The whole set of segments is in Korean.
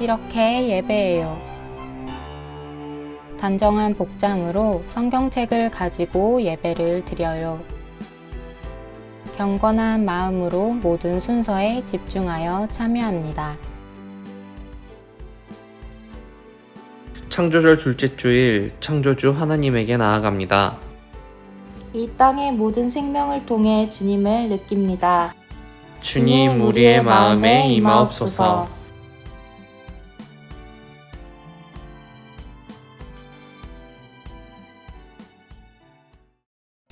이렇게 예배해요. 단정한 복장으로 성경책을 가지고 예배를 드려요. 경건한 마음으로 모든 순서에 집중하여 참여합니다. 창조절 둘째 주일 창조주 하나님에게 나아갑니다. 이 땅의 모든 생명을 통해 주님을 느낍니다. 주님 우리의 마음에 임하옵소서.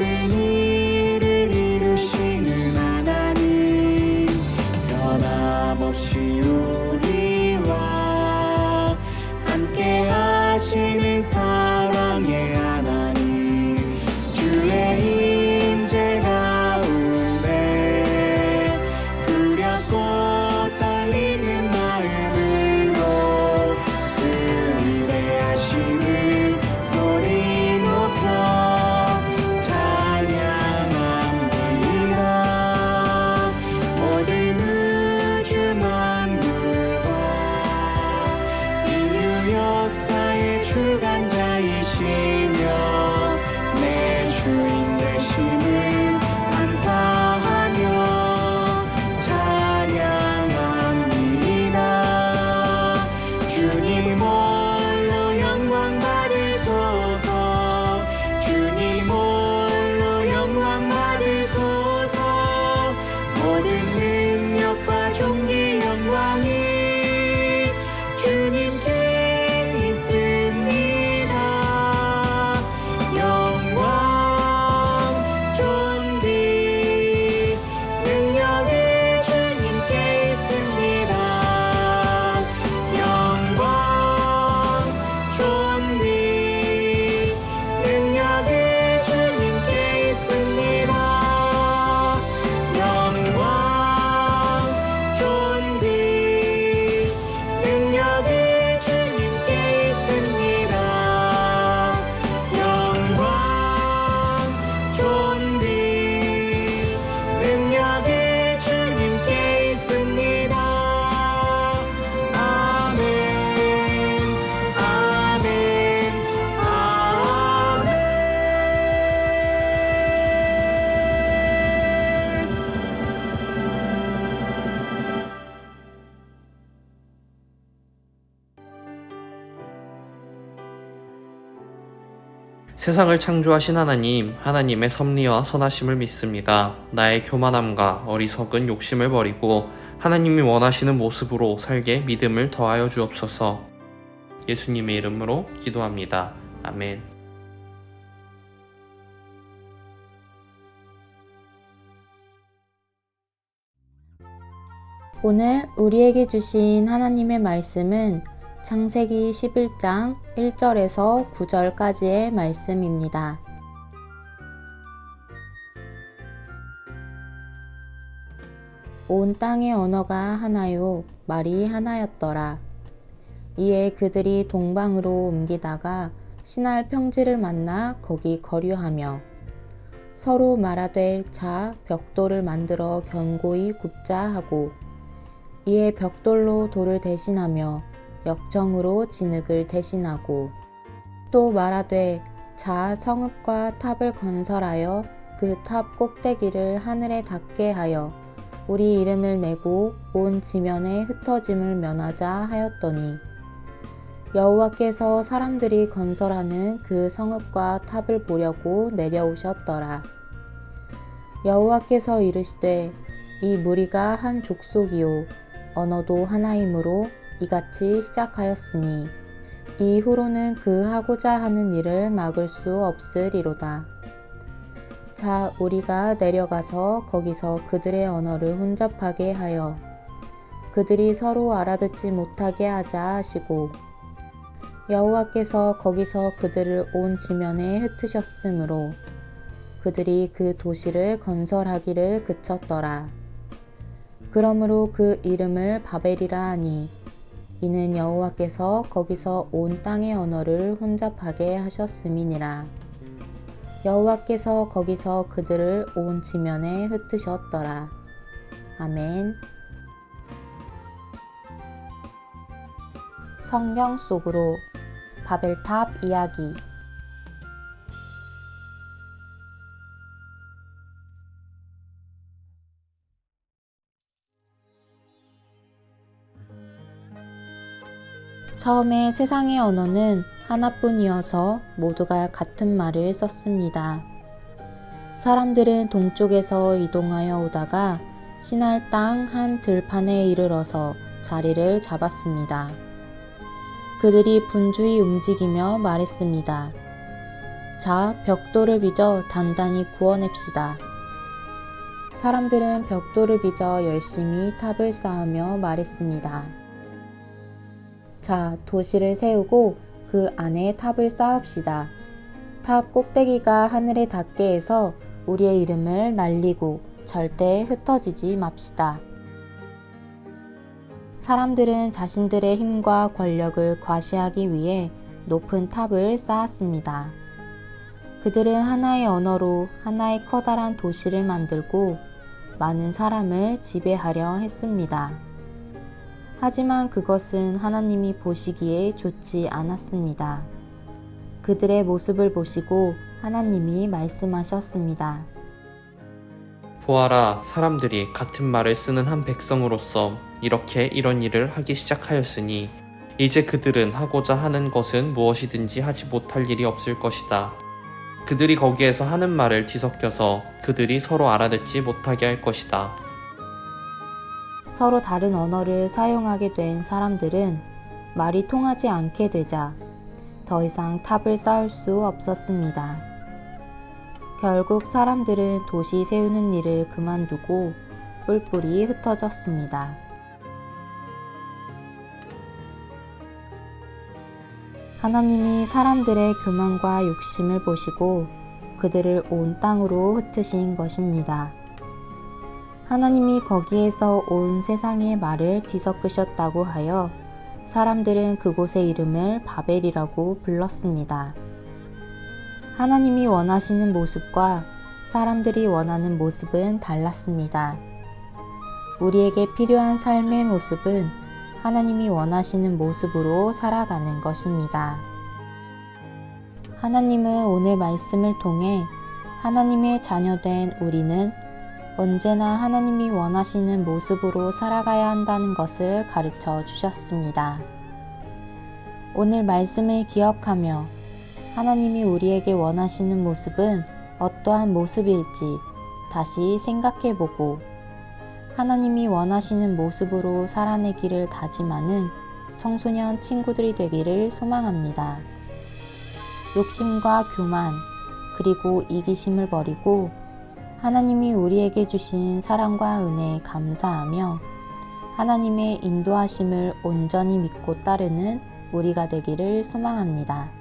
모 세상을 창조하신 하나님, 하나님의 섭리와 선하심을 믿습니다. 나의 교만함과 어리석은 욕심을 버리고 하나님이 원하시는 모습으로 살게 믿음을 더하여 주옵소서. 예수님의 이름으로 기도합니다. 아멘. 오늘 우리에게 주신 하나님의 말씀은 창세기 11장 1절에서 9절까지의 말씀입니다. 온 땅의 언어가 하나요 말이 하나였더라. 이에 그들이 동방으로 옮기다가 신할 평지를 만나 거기 거류하며 서로 말하되 자 벽돌을 만들어 견고히 굽자 하고 이에 벽돌로 돌을 대신하며 역정으로 진흙을 대신하고 또 말하되 자 성읍과 탑을 건설하여 그 탑 꼭대기를 하늘에 닿게 하여 우리 이름을 내고 온 지면에 흩어짐을 면하자 하였더니 여호와께서 사람들이 건설하는 그 성읍과 탑을 보려고 내려오셨더라. 여호와께서 이르시되 이 무리가 한 족속이요 언어도 하나이므로 이같이 시작하였으니 이후로는 그 하고자 하는 일을 막을 수 없으리로다. 자, 우리가 내려가서 거기서 그들의 언어를 혼잡하게 하여 그들이 서로 알아듣지 못하게 하자 하시고 여호와께서 거기서 그들을 온 지면에 흩으셨으므로 그들이 그 도시를 건설하기를 그쳤더라. 그러므로 그 이름을 바벨이라 하니 이는 여호와께서 거기서 온 땅의 언어를 혼잡하게 하셨음이니라. 여호와께서 거기서 그들을 온 지면에 흩으셨더라. 아멘. 성경 속으로 바벨탑 이야기 처음에 세상의 언어는 하나뿐이어서 모두가 같은 말을 썼습니다. 사람들은 동쪽에서 이동하여 오다가 신할 땅 한 들판에 이르러서 자리를 잡았습니다. 그들이 분주히 움직이며 말했습니다. 자, 벽돌을 빚어 단단히 구워냅시다. 사람들은 벽돌을 빚어 열심히 탑을 쌓으며 말했습니다. 자, 도시를 세우고 그 안에 탑을 쌓읍시다. 탑 꼭대기가 하늘에 닿게 해서 우리의 이름을 날리고 절대 흩어지지 맙시다. 사람들은 자신들의 힘과 권력을 과시하기 위해 높은 탑을 쌓았습니다. 그들은 하나의 언어로 하나의 커다란 도시를 만들고 많은 사람을 지배하려 했습니다. 하지만 그것은 하나님이 보시기에 좋지 않았습니다. 그들의 모습을 보시고 하나님이 말씀하셨습니다. 보아라, 사람들이 같은 말을 쓰는 한 백성으로서 이렇게 이런 일을 하기 시작하였으니 이제 그들은 하고자 하는 것은 무엇이든지 하지 못할 일이 없을 것이다. 그들이 거기에서 하는 말을 뒤섞여서 그들이 서로 알아듣지 못하게 할 것이다. 서로 다른 언어를 사용하게 된 사람들은 말이 통하지 않게 되자 더 이상 탑을 쌓을 수 없었습니다. 결국 사람들은 도시 세우는 일을 그만두고 뿔뿔이 흩어졌습니다. 하나님이 사람들의 교만과 욕심을 보시고 그들을 온 땅으로 흩으신 것입니다. 하나님이 거기에서 온 세상의 말을 뒤섞으셨다고 하여 사람들은 그곳의 이름을 바벨이라고 불렀습니다. 하나님이 원하시는 모습과 사람들이 원하는 모습은 달랐습니다. 우리에게 필요한 삶의 모습은 하나님이 원하시는 모습으로 살아가는 것입니다. 하나님은 오늘 말씀을 통해 하나님의 자녀된 우리는 언제나 하나님이 원하시는 모습으로 살아가야 한다는 것을 가르쳐 주셨습니다. 오늘 말씀을 기억하며 하나님이 우리에게 원하시는 모습은 어떠한 모습일지 다시 생각해 보고 하나님이 원하시는 모습으로 살아내기를 다짐하는 청소년 친구들이 되기를 소망합니다. 욕심과 교만, 그리고 이기심을 버리고 하나님이 우리에게 주신 사랑과 은혜에 감사하며 하나님의 인도하심을 온전히 믿고 따르는 우리가 되기를 소망합니다.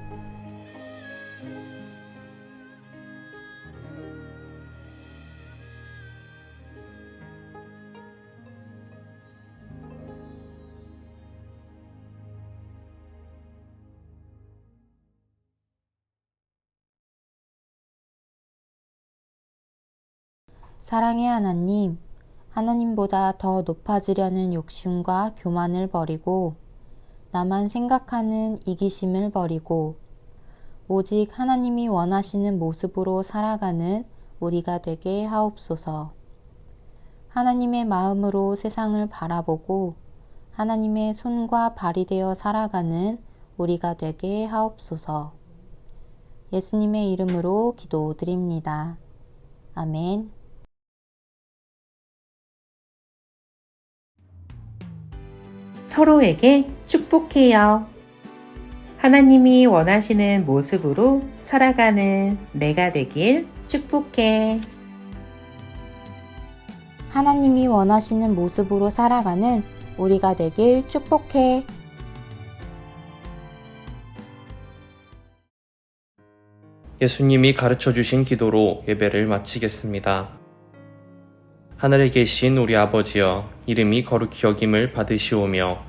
사랑의 하나님, 하나님보다 더 높아지려는 욕심과 교만을 버리고 나만 생각하는 이기심을 버리고 오직 하나님이 원하시는 모습으로 살아가는 우리가 되게 하옵소서. 하나님의 마음으로 세상을 바라보고 하나님의 손과 발이 되어 살아가는 우리가 되게 하옵소서. 예수님의 이름으로 기도드립니다. 아멘. 서로에게 축복해요. 하나님이 원하시는 모습으로 살아가는 내가 되길 축복해. 하나님이 원하시는 모습으로 살아가는 우리가 되길 축복해. 예수님이 가르쳐 주신 기도로 예배를 마치겠습니다. 하늘에 계신 우리 아버지여, 이름이 거룩히 여김을 받으시오며,